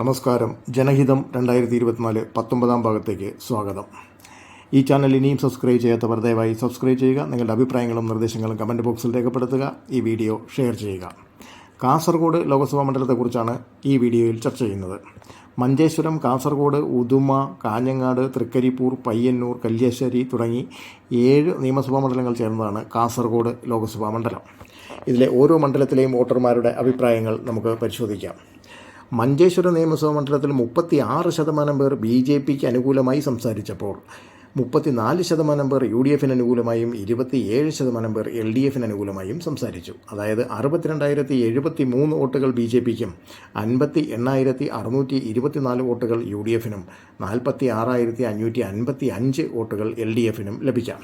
നമസ്കാരം. ജനഹിതം രണ്ടായിരത്തി ഇരുപത്തിനാല് പത്തൊമ്പതാം ഭാഗത്തേക്ക് സ്വാഗതം. ഈ ചാനൽ ഇനിയും സബ്സ്ക്രൈബ് ചെയ്യാത്തവർ ദയവായി സബ്സ്ക്രൈബ് ചെയ്യുക. നിങ്ങളുടെ അഭിപ്രായങ്ങളും നിർദ്ദേശങ്ങളും കമന്റ് ബോക്സിൽ രേഖപ്പെടുത്തുക. ഈ വീഡിയോ ഷെയർ ചെയ്യുക. കാസർഗോഡ് ലോക്സഭാ മണ്ഡലത്തെക്കുറിച്ചാണ് ഈ വീഡിയോയിൽ ചർച്ച ചെയ്യുന്നത്. മഞ്ചേശ്വരം കാസർഗോഡ് ഉദുമ കാഞ്ഞങ്ങാട് തൃക്കരിപ്പൂർ പയ്യന്നൂർ കല്യാശ്ശേരി തുടങ്ങി ഏഴ് നിയമസഭാ മണ്ഡലങ്ങൾ ചേർന്നതാണ് കാസർഗോഡ് ലോക്സഭാ മണ്ഡലം. ഇതിലെ ഓരോ മണ്ഡലത്തിലെയും വോട്ടർമാരുടെ അഭിപ്രായങ്ങൾ നമുക്ക് പരിശോധിക്കാം. മഞ്ചേശ്വരം നിയമസഭാ മണ്ഡലത്തിൽ മുപ്പത്തി ആറ് ശതമാനം പേർ ബി ജെ പിക്ക് അനുകൂലമായി സംസാരിച്ചപ്പോൾ മുപ്പത്തിനാല് ശതമാനം പേർ യു ഡി എഫിന് അനുകൂലമായും ഇരുപത്തിയേഴ് ശതമാനം പേർ എൽ ഡി എഫിന് അനുകൂലമായും സംസാരിച്ചു. അതായത് അറുപത്തിരണ്ടായിരത്തി എഴുപത്തി മൂന്ന് വോട്ടുകൾ ബി ജെ പിക്കും അൻപത്തി എണ്ണായിരത്തി അറുന്നൂറ്റി ഇരുപത്തിനാല് വോട്ടുകൾ യു ഡി എഫിനും നാൽപ്പത്തി ആറായിരത്തി അഞ്ഞൂറ്റി അൻപത്തി അഞ്ച് വോട്ടുകൾ എൽ ഡി എഫിനും ലഭിക്കാം.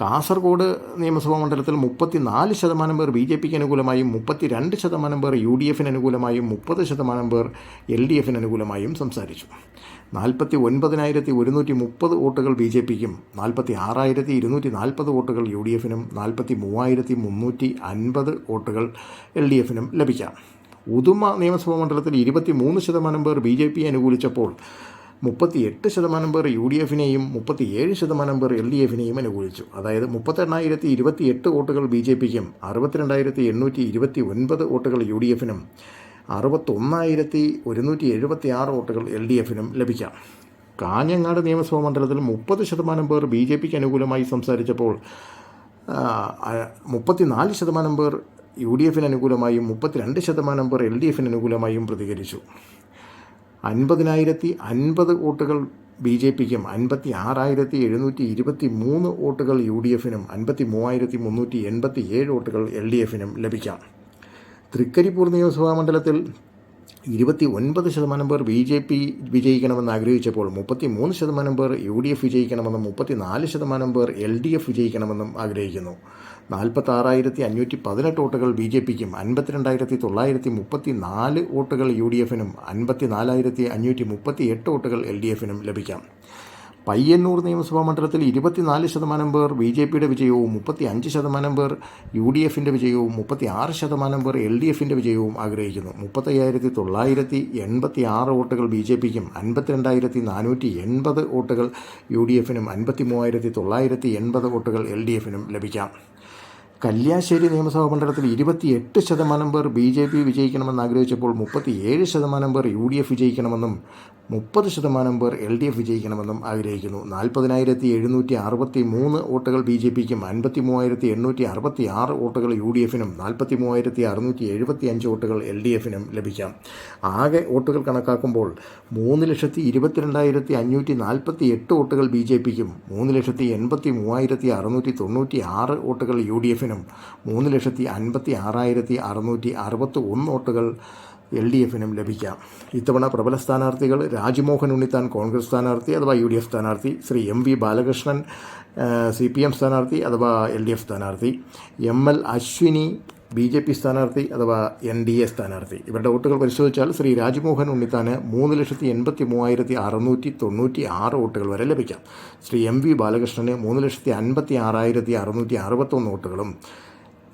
കാസർഗോഡ് നിയമസഭാ മണ്ഡലത്തിൽ മുപ്പത്തിനാല് ശതമാനം പേർ ബി ജെ പിക്ക് അനുകൂലമായും മുപ്പത്തി രണ്ട് ശതമാനം പേർ യു ഡി എഫിന് അനുകൂലമായും മുപ്പത് ശതമാനം പേർ എൽ ഡി എഫിന് അനുകൂലമായും സംസാരിച്ചു. നാൽപ്പത്തി ഒൻപതിനായിരത്തി ഒരുന്നൂറ്റി മുപ്പത് വോട്ടുകൾ ബി ജെ പിക്കും നാൽപ്പത്തി ആറായിരത്തി ഇരുന്നൂറ്റി നാൽപ്പത് വോട്ടുകൾ യു ഡി എഫിനും നാൽപ്പത്തി മൂവായിരത്തി മുന്നൂറ്റി അൻപത് വോട്ടുകൾ എൽ ഡി എഫിനും ലഭിക്കാം. ഉദുമ നിയമസഭാ മണ്ഡലത്തിൽ ഇരുപത്തി മൂന്ന് ശതമാനം പേർ ബി ജെ പി അനുകൂലിച്ചപ്പോൾ മുപ്പത്തിയെട്ട് ശതമാനം പേർ യു ഡി എഫിനെയും മുപ്പത്തിയേഴ് ശതമാനം പേർ എൽ ഡി എഫിനെയും അനുകൂലിച്ചു. അതായത് മുപ്പത്തെണ്ണായിരത്തി ഇരുപത്തിയെട്ട് വോട്ടുകൾ ബി ജെ പിക്കും അറുപത്തിരണ്ടായിരത്തി എണ്ണൂറ്റി ഇരുപത്തി ഒൻപത് വോട്ടുകൾ യു ഡി എഫിനും അറുപത്തൊന്നായിരത്തി ഒരുന്നൂറ്റി എഴുപത്തി ആറ് വോട്ടുകൾ എൽ ഡി എഫിനും ലഭിക്കാം. കാഞ്ഞങ്ങാട് നിയമസഭാ മണ്ഡലത്തിൽ മുപ്പത് ശതമാനം പേർ ബി ജെ പിക്ക് അനുകൂലമായി സംസാരിച്ചപ്പോൾ മുപ്പത്തിനാല് ശതമാനം പേർ യു ഡി എഫിന് അനുകൂലമായും മുപ്പത്തിരണ്ട് ശതമാനം പേർ എൽ ഡി എഫിന് അനുകൂലമായും പ്രതികരിച്ചു. അൻപതിനായിരത്തി അൻപത് വോട്ടുകൾ ബി ജെ പിക്കും അൻപത്തി ആറായിരത്തി എഴുന്നൂറ്റി ഇരുപത്തി മൂന്ന് വോട്ടുകൾ യു ഡി എഫിനും അൻപത്തി മൂവായിരത്തി മുന്നൂറ്റി എൺപത്തി ഏഴ് വോട്ടുകൾ എൽ ഡി എഫിനും ലഭിക്കാം. തൃക്കരിപ്പൂർ നിയമസഭാ മണ്ഡലത്തിൽ ഇരുപത്തി ഒൻപത് ശതമാനം പേർ ബി ജെ പി വിജയിക്കണമെന്ന് ആഗ്രഹിച്ചപ്പോൾ മുപ്പത്തി മൂന്ന് ശതമാനം പേർ യു ഡി എഫ് വിജയിക്കണമെന്നും മുപ്പത്തി നാല് ശതമാനം പേർ എൽ ഡി എഫ് വിജയിക്കണമെന്നും ആഗ്രഹിക്കുന്നു. നാൽപ്പത്താറായിരത്തി അഞ്ഞൂറ്റി പതിനെട്ട് വോട്ടുകൾ ബി ജെ പിക്കും അൻപത്തിരണ്ടായിരത്തി തൊള്ളായിരത്തി മുപ്പത്തി നാല് വോട്ടുകൾ യു ഡി എഫിനും അൻപത്തി നാലായിരത്തി അഞ്ഞൂറ്റി മുപ്പത്തി എട്ട് വോട്ടുകൾ എൽ ഡി എഫിനും ലഭിക്കാം. പയ്യന്നൂർ നിയമസഭാ മണ്ഡലത്തിൽ ഇരുപത്തിനാല് ശതമാനം പേർ ബി ജെ പിയുടെ വിജയവും മുപ്പത്തി അഞ്ച് ശതമാനം പേർ യു ഡി എഫിന്റെ വിജയവും മുപ്പത്തി ആറ് ശതമാനം പേർ എൽ ഡി എഫിന്റെ വിജയവും ആഗ്രഹിക്കുന്നു. മുപ്പത്തയ്യായിരത്തി തൊള്ളായിരത്തി എൺപത്തി ആറ് വോട്ടുകൾ ബി ജെ പിക്കും അൻപത്തിരണ്ടായിരത്തി നാനൂറ്റി എൺപത് വോട്ടുകൾ യു ഡി എഫിനും അൻപത്തി മൂവായിരത്തി തൊള്ളായിരത്തി എൺപത് വോട്ടുകൾ എൽ ഡി എഫിനും ലഭിക്കാം. കല്യാശ്ശേരി നിയമസഭാ മണ്ഡലത്തിൽ ഇരുപത്തിയെട്ട് ശതമാനം പേർ ബി ജെ പി വിജയിക്കണമെന്ന് ആഗ്രഹിച്ചപ്പോൾ മുപ്പത്തിയേഴ് ശതമാനം പേർ യു ഡി എഫ് വിജയിക്കണമെന്നും മുപ്പത് ശതമാനം പേർ എൽ ഡി എഫ് വിജയിക്കണമെന്നും ആഗ്രഹിക്കുന്നു. നാൽപ്പതിനായിരത്തി എഴുന്നൂറ്റി അറുപത്തി മൂന്ന് വോട്ടുകൾ ബി ജെ പിക്കും അൻപത്തി മൂവായിരത്തി എണ്ണൂറ്റി അറുപത്തി ആറ് വോട്ടുകൾ യു ഡി എഫിനും നാൽപ്പത്തി മൂവായിരത്തി അറുന്നൂറ്റി എഴുപത്തി അഞ്ച് വോട്ടുകൾ എൽ ഡി എഫിനും ലഭിക്കാം. ആകെ വോട്ടുകൾ കണക്കാക്കുമ്പോൾ മൂന്ന് ലക്ഷത്തി ഇരുപത്തിരണ്ടായിരത്തി അഞ്ഞൂറ്റി നാൽപ്പത്തി എട്ട് വോട്ടുകൾ ബി ജെ പിക്കും മൂന്ന് ലക്ഷത്തി എൺപത്തി മൂവായിരത്തി അറുന്നൂറ്റി തൊണ്ണൂറ്റി ആറ് വോട്ടുകൾ യു ഡി എഫിനും മൂന്ന് ലക്ഷത്തി അൻപത്തി ആറായിരത്തി അറുന്നൂറ്റി അറുപത്തി ഒന്ന് വോട്ടുകൾ എൽ ഡി എഫിനും ലഭിക്കാം. ഇത്തവണ പ്രബല സ്ഥാനാർത്ഥികൾ രാജ്മോഹൻ ഉണ്ണിത്താൻ കോൺഗ്രസ് സ്ഥാനാർത്ഥി അഥവാ യു ഡി എഫ് സ്ഥാനാർത്ഥി Shri M V Balakrishnan C P M സ്ഥാനാർത്ഥി അഥവാ എൽ ഡി എഫ് സ്ഥാനാർത്ഥി M L Ashwini B J P സ്ഥാനാർത്ഥി അഥവാ എൻ ഡി എ സ്ഥാനാർത്ഥി. ഇവരുടെ വോട്ടുകൾ പരിശോധിച്ചാൽ ശ്രീ രാജ്മോഹൻ ഉണ്ണിത്താന് മൂന്ന് ലക്ഷത്തി എൺപത്തി മൂവായിരത്തി അറുന്നൂറ്റി തൊണ്ണൂറ്റി ആറ് വോട്ടുകൾ വരെ ലഭിക്കാം. ശ്രീ എം വി ബാലകൃഷ്ണന് മൂന്ന് ലക്ഷത്തി അൻപത്തി ആറായിരത്തി അറുന്നൂറ്റി അറുപത്തൊന്ന് വോട്ടുകളും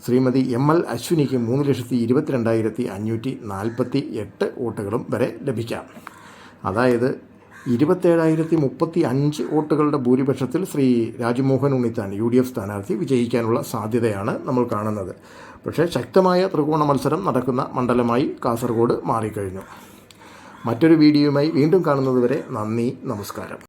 ശ്രീമതി എം എൽ അശ്വിനിക്ക് മൂന്ന് ലക്ഷത്തി ഇരുപത്തിരണ്ടായിരത്തി അഞ്ഞൂറ്റി നാൽപ്പത്തി എട്ട് വോട്ടുകളും വരെ ലഭിക്കാം. അതായത് ഇരുപത്തേഴായിരത്തി മുപ്പത്തി അഞ്ച് വോട്ടുകളുടെ ഭൂരിപക്ഷത്തിൽ Shri Rajmohan Unnithan U D F സ്ഥാനാർത്ഥി വിജയിക്കാനുള്ള സാധ്യതയാണ് നമ്മൾ കാണുന്നത്. പക്ഷേ ശക്തമായ ത്രികോണ മത്സരം നടക്കുന്ന മണ്ഡലമായി കാസർഗോഡ് മാറിക്കഴിഞ്ഞു. മറ്റൊരു വീഡിയോയുമായി വീണ്ടും കാണുന്നതുവരെ നന്ദി നമസ്കാരം.